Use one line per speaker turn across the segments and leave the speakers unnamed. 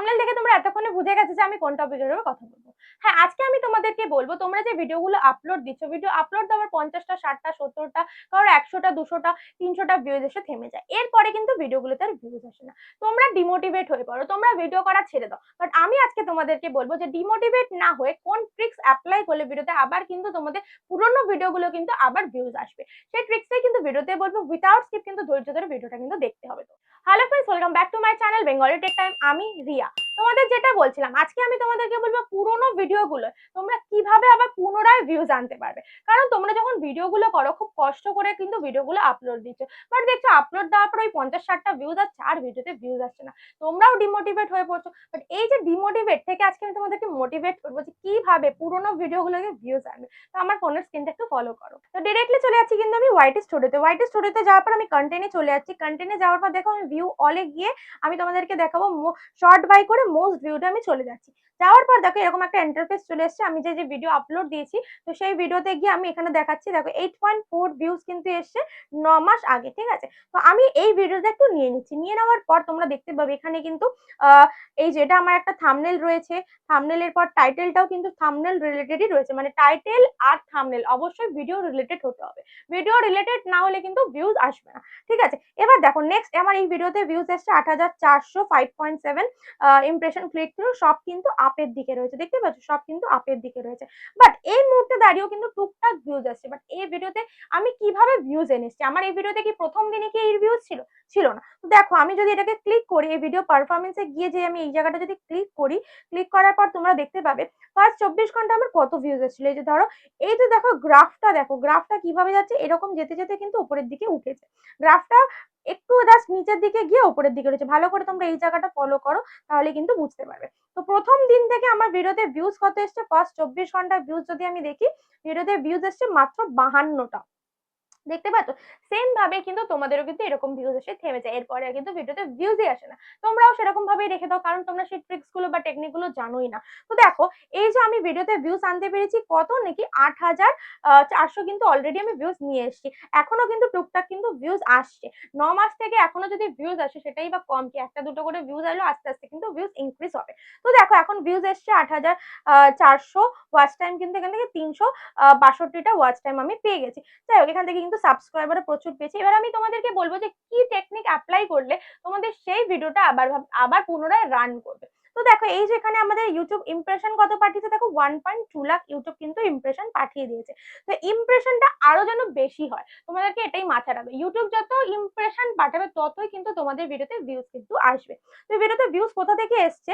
Thumbnail দেখে তোমরা এতক্ষণে বুঝে গেছো যে আমি কোন টপিকের উপর কথা বলব। হ্যাঁ আজকে আমি তোমাদেরকে বলব, তোমরা যে ভিডিওগুলো আপলোড দিচ্ছ ভিডিও আপলোড দেওয়ার পঞ্চাশটা, ষাটটা, সত্তরটা, কারোর একশোটা, দুশোটা, তিনশোটা ভিউজ এসে থেমে যায়। এরপরে কিন্তু ভিডিওগুলোতে আর ভিউজ আসে না। তোমরা ডিমোটিভেট হয়ে পড়ো, তোমরা ভিডিও করা ছেড়ে দাও। বাট আমি আজকে তোমাদেরকে বলব যে ডিমোটিভেট না হয়ে কোন ট্রিক্স অ্যাপ্লাই করলে ভিডিওতে আবার কিন্তু তোমাদের পুরোনো ভিডিওগুলো কিন্তু আবার ভিউজ আসবে। সেই ট্রিক্সটাই কিন্তু ভিডিওতে বলব উইথাউট স্কিপ কিন্তু ধৈর্য ধরে ভিডিওটা কিন্তু দেখতে হবে তো। Hello friends welcome back to my channel Bengali tech time আমি রিয়া। তোমাদের যেটা বলছিলাম, আজকে আমি তোমাদেরকে বলব পুরোনো ভিডিওগুলো তোমরা কীভাবে আবার পুনরায় ভিউজ আনতে পারবে? কারণ তোমরা যখন ভিডিওগুলো করো, খুব কষ্ট করে কিন্তু ভিডিওগুলো আপলোড দিচ্ছ। বাট দেখছ আপলোড দেওয়ার পর ওই পঞ্চাশ ষাটটা ভিউজ আর চার ভিডিওতে ভিউজ আসছে না। তোমরাও ডিমোটিভেট হয়ে পড়ছো। বাট এই যে ডিমোটিভেট থেকে আজকে আমি তোমাদেরকে মোটিভেট করব যে কীভাবে পুরোনো ভিডিওগুলোকে ভিউজ আনবে, তো আমার ফোনের স্ক্রিনটা একটু ফলো করো। তো ডিরেক্টলি চলে যাচ্ছি কিন্তু আমি হোয়াইট স্টুডিওতে হোয়াইট স্টুডিওতে যাওয়ার পর আমি কন্টেন্টে চলে যাচ্ছি। কন্টেন্টে যাওয়ার পর দেখো, আমি ভিউ অলে গিয়ে আমি তোমাদেরকে দেখাবো শর্ট বাই করে মোস্ট ভিউটা আমি চলে যাচ্ছি। যাওয়ার পর দেখো, এরকম একটা ইন্টারফেস চলে এসেছে। আমি যে যে ভিডিও আপলোড দিয়েছি, তো সেই ভিডিওতে গিয়ে আমি এখানে দেখাচ্ছি, দেখো এইট পয়েন্ট ফোর ভিউজ কিন্তু এসছে ন মাস আগে, ঠিক আছে? তো আমি এই ভিডিওটা একটু নিয়ে নিচ্ছি। নিয়ে নেওয়ার পর তোমরা দেখতে পাবে, এখানে কিন্তু এই যেটা আমার একটা থামনেল রয়েছে। থামনেলের পর টাইটেলটাও কিন্তু থামনেল রিলেটেডই রয়েছে। মানে টাইটেল আর থামনেল অবশ্যই ভিডিও রিলেটেড হতে হবে। ভিডিও রিলেটেড না হলে কিন্তু ভিউজ আসবে না, ঠিক আছে? এবার দেখো নেক্সট আমার এই ভিডিওতে ভিউজ এসছে আট হাজার চারশো five point seven impression click through সব কিন্তু আপের দিকে রয়েছে। দেখতে পাচ্ছ? সব কিন্তু আপের দিকে রয়েছে। বাট এই মুহূর্তে দাঁড়িয়েও কিন্তু টুকটাক ভিউজ আসছে। বাট এই ভিডিওতে আমি কীভাবে ভিউজ এনেছি? আমার এই ভিডিওতে কি প্রথম দিনে কি এই ভিউজ ছিল? ছিল না। তো দেখো, আমি যদি এটাকে ক্লিক করি, এই ভিডিও পারফরমেন্সে গিয়ে যে আমি এই জায়গাটা যদি ক্লিক করি ক্লিক করার পর তোমরা দেখতে পাবে ফার্স্ট চব্বিশ ঘণ্টা আমার কত ভিউজ এসেছিল এই যে ধরো, এই যে দেখো গ্রাফটা দেখো গ্রাফটা কীভাবে যাচ্ছে? এরকম যেতে যেতে কিন্তু উপরের দিকে উঠেছে। গ্রাফটা একটু জাস্ট নিচের দিকে গিয়ে উপরের দিকে রয়েছে। ভালো করে তোমরা এই জায়গাটা ফলো করো, তাহলে কিন্তু বুঝতে পারবে। তো প্রথম দিন থেকে আমার ভিডিওতে ভিউজ কত এসছে? ফার্স্ট চব্বিশ ঘণ্টা ভিউজ যদি আমি দেখি, ভিডিওতে ভিউজ এসছে মাত্র বাহান্নটা। দেখতে পাচ্ছ? সেম ভাবে কিন্তু তোমাদেরও কিন্তু এরকম ভিউজ এসে থেমে যায় এরপরে কিন্তু ভিডিওতে ভিউজই আসে না। তোমরাও সেরকম ভাবেই রেখে দাও, কারণ তোমরা সেই ট্রিক্সগুলো বা টেকনিকগুলো জানোই না। তো দেখো, এই যে আমি ভিডিওতে ভিউজ আনতে পেরেছি, কত নাকি আট হাজার চারশো কিন্তু অলরেডি আমি ভিউজ নিয়ে এসেছি। এখনও কিন্তু টুকটাক কিন্তু ভিউজ আসছে। ন মাস থেকে এখনও যদি ভিউজ আসে, সেটাই বা কম কি? একটা দুটো করে ভিউজ আসলো, আস্তে আস্তে কিন্তু ভিউজ ইনক্রিজ হবে। তো দেখো, এখন ভিউজ এসছে আট হাজার চারশো ওয়াচ টাইম কিন্তু এখান থেকে তিনশো বাষট্টিটা ওয়াচ টাইম আমি পেয়ে গেছি। যাই হোক, এখান থেকে কিন্তু সাবস্ক্রাইবারও প্রচুর পেয়েছি। এবার আমি তোমাদেরকে বলব যে কি টেকনিক অ্যাপ্লাই করলে তোমাদের সেই ভিডিওটা আবার আবার পুনরায় রান করবে। তো দেখো, এই যে এখানে আমাদের ইউটিউব ইমপ্রেশন কত পাঠিয়েছে? দেখো one point two lakh YouTube কিন্তু ইমপ্রেশন পাঠিয়ে দিয়েছে। তো ইমপ্রেশনটা আরও যেন বেশি হয়, তোমাদেরকে এটাই মাথায় রাখবে। ইউটিউব যত ইমপ্রেশন পাঠাবে, ততই কিন্তু তোমাদের ভিডিওতে ভিউজ কিন্তু আসবে। তো ভিডিওতে ভিউজ কোথা থেকে এসছে?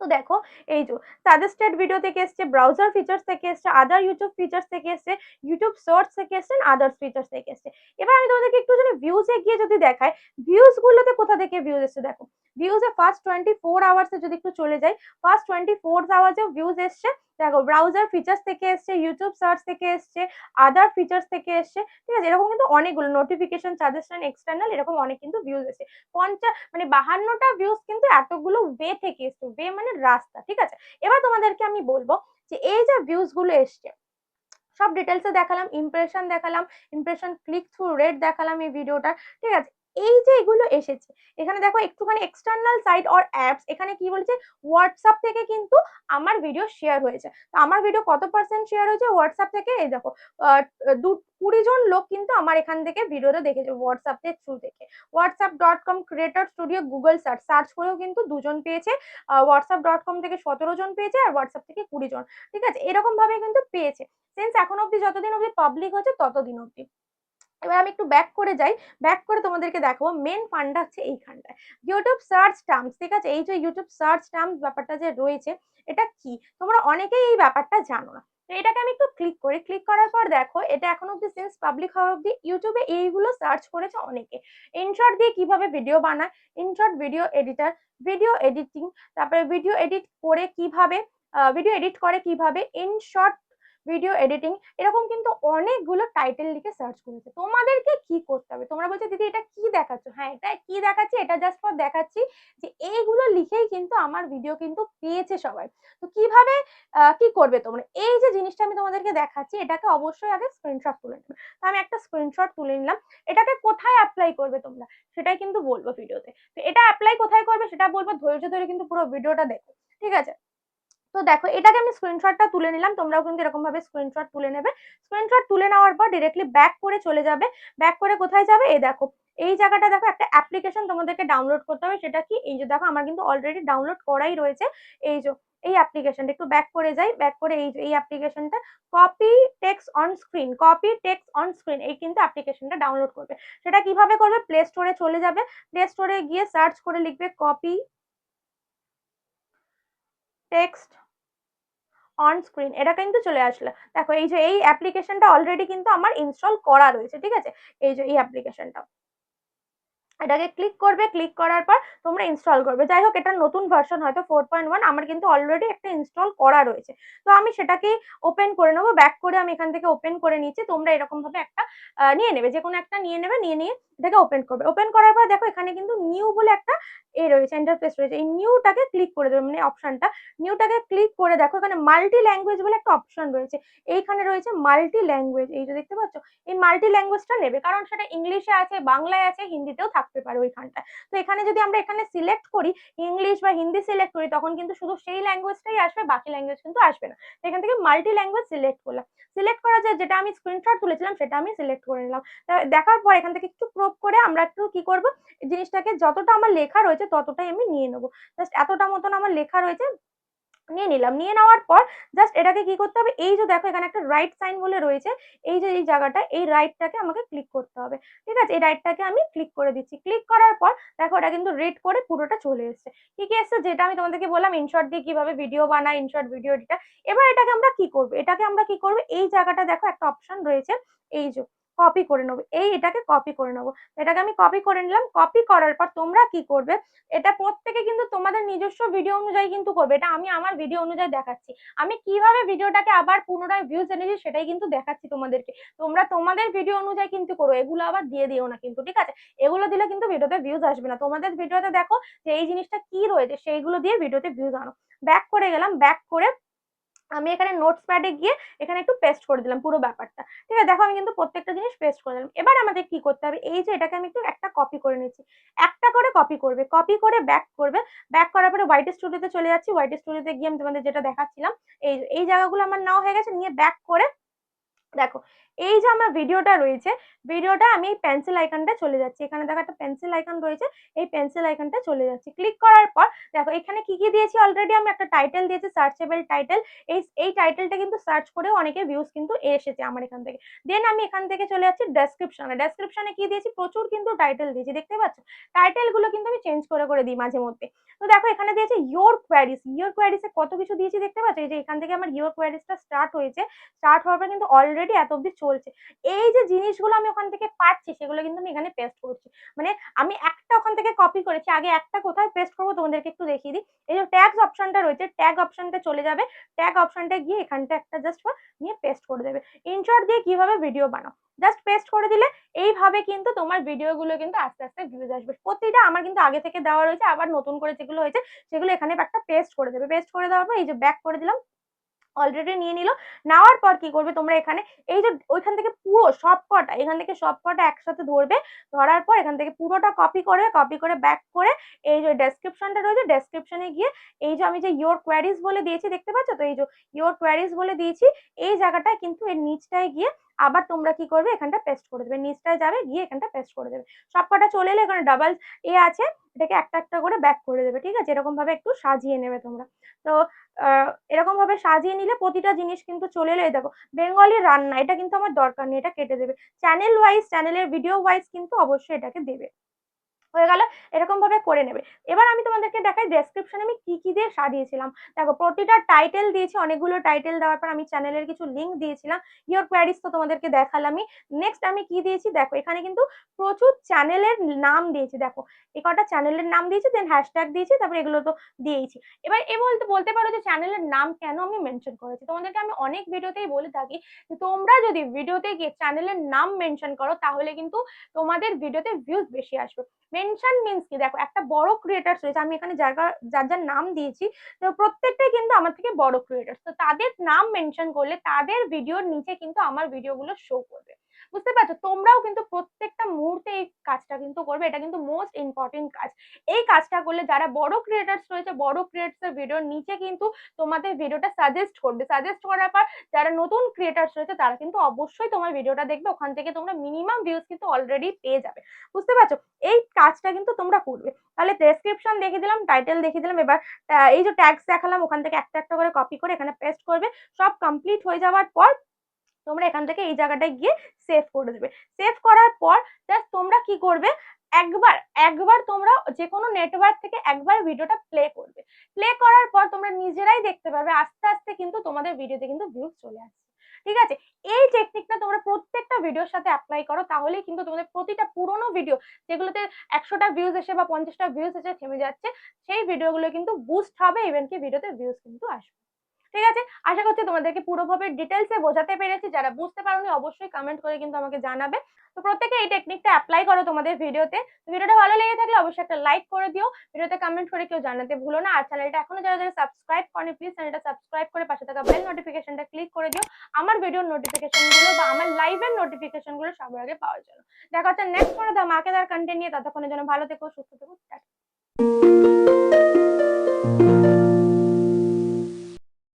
তো দেখো, এই যে সাজেস্টেড ভিডিও থেকে এসছে ব্রাউজার ফিচার্স থেকে এসছে আদার ইউটিউব ফিচার্স থেকে এসছে ইউটিউব সার্চ থেকে এসছে আদার্স ফিচার্স থেকে এসছে। এবার আমি তোমাদেরকে একটু যদি ভিউজে গিয়ে যদি দেখাই ভিউজ গুলোতে কোথা থেকে ভিউজ এসছে দেখো। ভিউজে ফার্স্ট টোয়েন্টি ফোর আওয়ার্সে যদি একটু চলে যাই ফার্স্ট টোয়েন্টি ফোর আওয়ার্সে ভিউজ এসছে। দেখো ব্রাউজার ফিচার্স থেকে এসছে ইউটিউব সার্চ থেকে এসছে আদার ফিচার্স থেকে এসছে, ঠিক আছে? এরকম কিন্তু অনেকগুলো নোটিফিকেশন সাজেশন এক্সটার্নাল এরকম অনেক কিন্তু ভিউজ এসছে। পঞ্চাশ মানে বাহান্নটা ভিউজ কিন্তু এতগুলো ওয়ে থেকে এসছে ওয়ে মানে রাস্তা, ঠিক আছে? এবার তোমাদেরকে আমি বলব যে এই যে ভিউজগুলো এসছে, সব ডিটেলসে দেখালাম ইমপ্রেশন দেখালাম ইমপ্রেশন ক্লিক থ্রু রেট দেখালাম এই ভিডিওটা ঠিক আছে? এই যে এগুলো এসেছে। এখানে দেখো একটুখানি এক্সটার্নাল সাইট অর অ্যাপস এখানে কি বলছে? হোয়াটসঅ্যাপ থেকে কিন্তু আমার ভিডিও শেয়ার হয়েছে। তো আমার ভিডিও কত পার্সেন্ট শেয়ার হয়েছে? হোয়াটসঅ্যাপ থেকে এই দেখো দু, কুড়ি জন লোক কিন্তু আমার এখান থেকে ভিডিওটা দেখেছে হোয়াটসঅ্যাপ এর থ্রু থেকে। WhatsApp dot com creator studio Google search search করেও কিন্তু দুজন পেয়েছে। হোয়াটসঅ্যাপ ডট কম থেকে সতেরো জন পেয়েছে আর হোয়াটসঅ্যাপ থেকে কুড়ি জন। ঠিক আছে? এরকম ভাবে কিন্তু পেয়েছে। সেন্স এখন অব্দি যতদিন অব্দি পাবলিক হচ্ছে ততদিন অব্দি এবার আমি একটু ব্যাক করে যাই। ব্যাক করে তোমাদেরকে দেখাবো মেন ফান্ডটা হচ্ছে এইখানটায় ইউটিউব সার্চ টার্মস ঠিক আছে? এই যে ইউটিউব সার্চ টার্মস ব্যাপারটা যে রয়েছে, এটা কি? তোমরা অনেকেই এই ব্যাপারটা জানো না। তো এটাকে আমি একটু ক্লিক করি। ক্লিক করার পর দেখো, এটা এখন অব্দি সেন্স পাবলিক হওয়ার অব্দি ইউটিউবে এইগুলো সার্চ করেছে অনেকে। ইনশর্ট দিয়ে কীভাবে ভিডিও বানায়? InShot video editor video editing তারপরে ভিডিও এডিট করে কীভাবে ভিডিও এডিট করে কীভাবে? ইনশর্ট ভিডিও এডিটিং এরকম কিন্তু অনেকগুলো টাইটেল লিখে সার্চ করেছে। তোমাদেরকে কি করতে হবে? তোমরা বলছো, দিদি, এটা কি দেখাচ্ছ? হ্যাঁ এটা কি দেখাচ্ছি? এটা জাস্ট ফর দেখাচ্ছি যে এইগুলো লিখেই কিন্তু আমার ভিডিও কিন্তু পেয়েছে সবাই। তো কীভাবে কি করবে তোমরা? এই যে জিনিসটা আমি তোমাদেরকে দেখাচ্ছি, এটাকে অবশ্যই আগে স্ক্রিনশট তুলে নেবে। তো আমি একটা স্ক্রিনশট তুলে নিলাম। এটাকে কোথায় অ্যাপ্লাই করবে তোমরা? সেটাই কিন্তু বলব ভিডিওতে তো। এটা অ্যাপ্লাই কোথায় করবে সেটা বলব, ধৈর্য ধরে কিন্তু পুরো ভিডিওটা দেখো। ঠিক আছে? তো দেখো, এটাকে আমি স্ক্রিনশটটা তুলে নিলাম, তোমরাও কিন্তু এরকম ভাবে স্ক্রিনশট তুলে নেবে। স্ক্রিনশট তুলে নেওয়ার পর ডিরেক্টলি ব্যাক করে চলে যাবে। ব্যাক করে কোথায় যাবে? এই দেখো, এই জায়গাটা দেখো, একটা অ্যাপ্লিকেশন তোমাদেরকে ডাউনলোড করতে হবে, সেটা কি? এই যে দেখো, আমার কিন্তু অলরেডি ডাউনলোড করাই রয়েছে। এই যে, এই অ্যাপ্লিকেশনটা একটু ব্যাক করে যাই ব্যাক করে এই এই অ্যাপ্লিকেশনটা copy text on screen copy text on screen এই কিন্তু অ্যাপ্লিকেশনটা ডাউনলোড করবে। সেটা কীভাবে করবে? প্লে স্টোরে চলে যাবে। প্লে স্টোরে গিয়ে সার্চ করে লিখবে কপি টেক্সট অন স্ক্রিন এটা কিন্তু চলে আসলো। দেখো, এই যে এই অ্যাপ্লিকেশনটা অলরেডি কিন্তু আমার ইনস্টল করা রয়েছে, ঠিক আছে? এই যে এই অ্যাপ্লিকেশনটা এটাকে ক্লিক করবে ক্লিক করার পর তোমরা ইনস্টল করবে। যাই হোক এটা নতুন ভার্সন হয়তো ফোর পয়েন্ট ওয়ান আমার কিন্তু অলরেডি একটা ইনস্টল করা রয়েছে। তো আমি সেটাকেই ওপেন করে নেব ব্যাক করে আমি এখান থেকে ওপেন করে নিচ্ছি, তোমরা এরকম ভাবে একটা নিয়ে নেবে, যে কোনো একটা নিয়ে নেবে, নিয়ে নিয়ে এটাকে ওপেন করবে। ওপেন করার পর দেখো, এখানে কিন্তু নিউ বলে একটা এ রয়েছে ইন্টারফেস রয়েছে। এই নিউটাকে ক্লিক করে দেবে মানে অপশনটা নিউটাকে ক্লিক করে দেখো, এখানে মাল্টি ল্যাঙ্গুয়েজ বলে একটা অপশন রয়েছে। এইখানে রয়েছে মাল্টি ল্যাঙ্গুয়েজ এই যে দেখতে পাচ্ছ? এই মাল্টি ল্যাঙ্গুয়েজটা নেবে, কারণ সেটা ইংলিশে আছে, বাংলায় আছে, হিন্দিতেও থাকতে পারে ওইখানটা তো এখানে যদি আমরা এখানে সিলেক্ট করি ইংলিশ বা হিন্দি সিলেক্ট করি, তখন কিন্তু শুধু সেই ল্যাঙ্গুয়েজটাই আসবে, বাকি ল্যাঙ্গুয়েজ কিন্তু আসবে না। এখান থেকে মাল্টি ল্যাঙ্গুয়েজ সিলেক্ট করলাম। সিলেক্ট করা যায় যেটা আমি স্ক্রিনশট তুলেছিলাম, সেটা আমি সিলেক্ট করে নিলাম। দেখার পর এখান থেকে একটু ক্রপ করে আমরা একটু কি করব? জিনিসটাকে যতটা আমার লেখা রয়েছে, ততটাই আমি নিয়ে নেব। জাস্ট এতটা মতন আমার লেখা রয়েছে নিয়ে নিলাম। নিয়ে নেওয়ার পর জাস্ট এটাকে কি করতে হবে? এই যে দেখো এখানে একটা রাইট সাইন বলে রয়েছে, এই যে এই জায়গাটা, এই রাইটটাকে আমাকে ক্লিক করতে হবে। ঠিক আছে? এই রাইটটাকে আমি ক্লিক করে দিচ্ছি। ক্লিক করার পর দেখো এটা কিন্তু রেড করে পুরোটা চলে এসেছে। কি কি এসছে? যেটা আমি তোমাদেরকে বললাম ইনশর্ট দিয়ে কীভাবে ভিডিও বানাই ইনশর্ট ভিডিও এডিটার এবার এটাকে আমরা কি করব? এটাকে আমরা কি করব? এই জায়গাটা দেখো একটা অপশন রয়েছে। এই যে কপি করে নেব। এই এটাকে কপি করে নেব। এটাকে আমি কপি করে নিলাম। কপি করার পর তোমরা কি করবে? এটা প্রত্যেকে কিন্তু তোমাদের নিজস্ব ভিডিও অনুযায়ী কিন্তু করবে। এটা আমি আমার ভিডিও অনুযায়ী দেখাচ্ছি। আমি কীভাবে ভিডিওটাকে আবার পুনরায় ভিউজ এনেছি সেটাই কিন্তু দেখাচ্ছি তোমাদেরকে। তোমরা তোমাদের ভিডিও অনুযায়ী কিন্তু করো। এগুলো আবার দিয়ে দিও না কিন্তু, ঠিক আছে? এগুলো দিলে কিন্তু ভিডিওতে ভিউজ আসবে না। তোমাদের ভিডিওতে দেখো যে এই জিনিসটা কি রয়েছে, সেইগুলো দিয়ে ভিডিওতে ভিউজ আনো। ব্যাক করে গেলাম। ব্যাক করে আমি এখানে নোটস প্যাডে গিয়ে এখানে একটু পেস্ট করে দিলাম পুরো ব্যাপারটা। ঠিক আছে? দেখো, আমি কিন্তু প্রত্যেকটা জিনিস পেস্ট করে দিলাম। এবার আমাদের কি করতে হবে? এই যে এটাকে আমি একটু একটা কপি করে নিচ্ছি একটা করে কপি করবে। কপি করে ব্যাক করবে। ব্যাক করার পরে হোয়াইট স্টুডিওতে চলে যাচ্ছি। হোয়াইট স্টুডিওতে গিয়ে আমি তোমাদের যেটা দেখাচ্ছিলাম, এই এই জায়গাগুলো আমার নাও হয়ে গেছে। নিয়ে ব্যাক করে দেখো, এই যে আমার ভিডিওটা রয়েছে ভিডিওটা আমি এই পেন্সিল আইকনটা চলে যাচ্ছি। এখানে দেখো একটা পেন্সিল আইকন রয়েছে, এই পেন্সিল আইকনটা চলে যাচ্ছি। ক্লিক করার পর, দেখো, এখানে কি কি দিয়েছি অলরেডি আমি একটা টাইটেল দিয়েছি সার্চেবল টাইটেল এই এই টাইটেলটা কিন্তু সার্চ করেও অনেকে ভিউজ কিন্তু এসেছে আমার এখান থেকে। দেন আমি এখান থেকে চলে যাচ্ছি ডেসক্রিপশনে ডেসক্রিপশনে কি দিয়েছি? প্রচুর কিন্তু টাইটেল দিয়েছি, দেখতে পাচ্ছ? টাইটেলগুলো কিন্তু আমি চেঞ্জ করে করে দিই মাঝে মধ্যে। তো দেখো, এখানে দিয়েছে ইয়োর কোয়ারিস ইয়োর কোয়ারিসে কত কিছু দিয়েছি, দেখতে পাচ্ছ? এই যে এখান থেকে আমার ইয়োর কোয়ারিসটা স্টার্ট হয়েছে। স্টার্ট হওয়ার পর কিন্তু অলরেডি এত অব্দি চলছে। এই যে জিনিসগুলো আমি ওখান থেকে পাচ্ছি, সেগুলো কিন্তু আমি এখানে পেস্ট করছি। মানে আমি একটা ওখান থেকে কপি করেছি, আগে একটা কোথায় পেস্ট করব তোমাদেরকে একটু দেখিয়ে দিই। এই যে ট্যাগস অপশনটা রয়েছে ট্যাগ অপশনটা চলে যাবে। ট্যাগ অপশনটা গিয়ে এখানটা একটা জাস্ট নিয়ে পেস্ট করে দেবে। ইনশর্ট দিয়ে কীভাবে ভিডিও বানাও? জাস্ট পেস্ট করে দিলে এইভাবে কিন্তু তোমার ভিডিওগুলো কিন্তু আস্তে আস্তে ভিউজ আসবে। প্রতিটা আমার কিন্তু আগে থেকে দেওয়া রয়েছে, আবার নতুন করে যেগুলো হয়েছে, সেগুলো এখানে একটা পেস্ট করে দেবে। পেস্ট করে দেওয়ার পর এই যে ব্যাক করে দিলাম অলরেডি নিয়ে নিল। নেওয়ার পর কি করবে তোমরা এখানে, এই যে ওইখান থেকে পুরো সব কটা, এখান থেকে সব কটা একসাথে ধরবে, ধরার পর এখান থেকে পুরোটা কপি করে কপি করে ব্যাক করে এই যে ডেসক্রিপশনটা রয়েছে ডেসক্রিপশনে গিয়ে এই যে আমি যে ইয়োর কোয়ারিজ বলে দিয়েছি, দেখতে পাচ্ছ তো? এই যে ইয়োর কোয়ারিজ বলে দিয়েছি, এই জায়গাটায় কিন্তু এর নিচটায় গিয়ে আবার তোমরা কি করবে, এখানটা পেস্ট করে দেবে। নিচটায় যাবে, গিয়ে এখানটা পেস্ট করে দেবে। সব কটা চলে এলে এখানে ডাবল এ আছে। এটাকে একটা একটা করে ব্যাক করে দেবে, ঠিক আছে? এরকম ভাবে একটু সাজিয়ে নেবে তোমরা। তো এরকম ভাবে সাজিয়ে নিলে প্রতিটা জিনিস কিন্তু চলে এলে। দেখো, বেঙ্গলি রান্না, এটা কিন্তু আমার দরকার নেই, এটা কেটে দেবে। চ্যানেল ওয়াইজ চ্যানেলের ভিডিও ওয়াইজ কিন্তু অবশ্যই এটাকে দেবে। হয়ে গেল, এরকম ভাবে করে নেবে। এবার আমি তোমাদেরকে দেখাই ডেসক্রিপশনে আমি কি কি দিয়ে সাজিয়েছিলাম। দেখো, প্রতিটা টাইটেল দিয়েছি, অনেকগুলো টাইটেল দেওয়ার পর আমি চ্যানেলের কিছু লিঙ্ক দিয়েছিলাম। ইয়োর কোয়ারিজ তো তোমাদেরকে দেখালামই। নেক্সট আমি কি দিয়েছি? দেখো, এখানে কিন্তু প্রচুর চ্যানেলের নাম দিয়েছি। দেখো এ কটা চ্যানেলের নাম দিয়েছি দেন হ্যাশট্যাগ দিয়েছি, তারপরে এগুলো তো দিয়েছি এবার এ বলতে বলতে পারো যে চ্যানেলের নাম কেন আমি মেনশন করেছি? তোমাদেরকে আমি অনেক ভিডিওতেই বলে থাকি যে তোমরা যদি ভিডিওতে গিয়ে চ্যানেলের নাম মেনশন করো, তাহলে কিন্তু তোমাদের ভিডিওতে ভিউজ বেশি আসবে। মেনশন মিনস কি? দেখো, একটা বড় ক্রিয়েটার্স রয়েছে, আমি এখানে জায়গা, যার যার নাম দিয়েছি, তো প্রত্যেকটাই কিন্তু আমার থেকে বড় ক্রিয়েটার্স তো তাদের নাম মেনশন করলে তাদের ভিডিওর নিচে কিন্তু আমার ভিডিওগুলো শো করবে। বুঝতে পারছ? তোমরাও কিন্তু কাজটা কিন্তু করবে, এটা কিন্তু মোস্ট ইম্পর্টেন্ট কাজ। এই কাজটা করলে যারা বড় ক্রিয়েটার্স রয়েছে, বড় ক্রিয়েটার্স এর ভিডিওর নিচে কিন্তু তোমাদের ভিডিওটা সাজেস্ট করবে। সাজেস্ট করার পর যারা নতুন ক্রিয়েটার্স রয়েছে, তারা কিন্তু অবশ্যই তোমার ভিডিওটা দেখবে, ওখান থেকে তোমরা মিনিমাম ভিউজ কিন্তু অলরেডি পেয়ে যাবে। বুঝতে পারছ? এই কাজটা কিন্তু তোমরা করবে। তাহলে ডেসক্রিপশন দেখে দিলাম টাইটেল দেখে দিলাম, এবার এই যে ট্যাগস দেখালাম, ওখান থেকে একটা একটা করে কপি করে এখানে পেস্ট করবে। সব কমপ্লিট হয়ে যাওয়ার পর তোমরা এখান থেকে এই জায়গাটায় গিয়ে সেভ করে দেবে। সেভ করার পর জাস্ট তোমরা কি করবে? একবার একবার তোমরা যে কোনো নেটওয়ার্ক থেকে একবার ভিডিওটা প্লে করবে। প্লে করার পর তোমরা নিজেরাই দেখতে পারবে, আস্তে আস্তে কিন্তু তোমাদের ভিডিওতে কিন্তু ভিউজ চলে আসছে। ঠিক আছে? এই টেকনিকটা তোমরা প্রত্যেকটা ভিডিওর সাথে অ্যাপ্লাই করো, তাহলেই কিন্তু তোমাদের প্রতিটা পুরোনো ভিডিও যেগুলোতে একশোটা ভিউজ এসে বা পঞ্চাশটা ভিউজ এসে থেমে যাচ্ছে, সেই ভিডিওগুলো কিন্তু বুস্ট হবে ইভেন কি ভিডিওতে ভিউজ কিন্তু আসবে। ঠিক আছে? আশা করছি তোমাদেরকে পুরোভাবে ডিটেলসে বোঝাতে পেরেছি। যারা বুঝতে পারোনি, অবশ্যই কমেন্ট করে কিন্তু আমাকে জানাবে। তো প্রত্যেকে এই টেকনিকটা অ্যাপ্লাই করো তোমাদের ভিডিওতে। ভিডিওটা ভালো লেগে থাকলে অবশ্যই একটা লাইক করে দিও। ভিডিওতে কমেন্ট করে কেউ জানাতে ভুলো না। আর চ্যানেলটা এখনও যারা যারা সাবস্ক্রাইব করেনি প্লিজ চ্যানেলটা সাবস্ক্রাইব করে পাশে থাকা বেল নোটিফিকেশনটা ক্লিক করে দিও। আমার ভিডিওর নোটিফিকেশনগুলো বা আমার লাইভের নোটিফিকেশনগুলো সবার আগে পাওয়ার জন্য। দেখা হচ্ছে নেক্সট কোনো তার কন্টেন্ট নিয়ে। ততক্ষণের জন্য ভালো থেকো, সুস্থ থেকো, টাটা।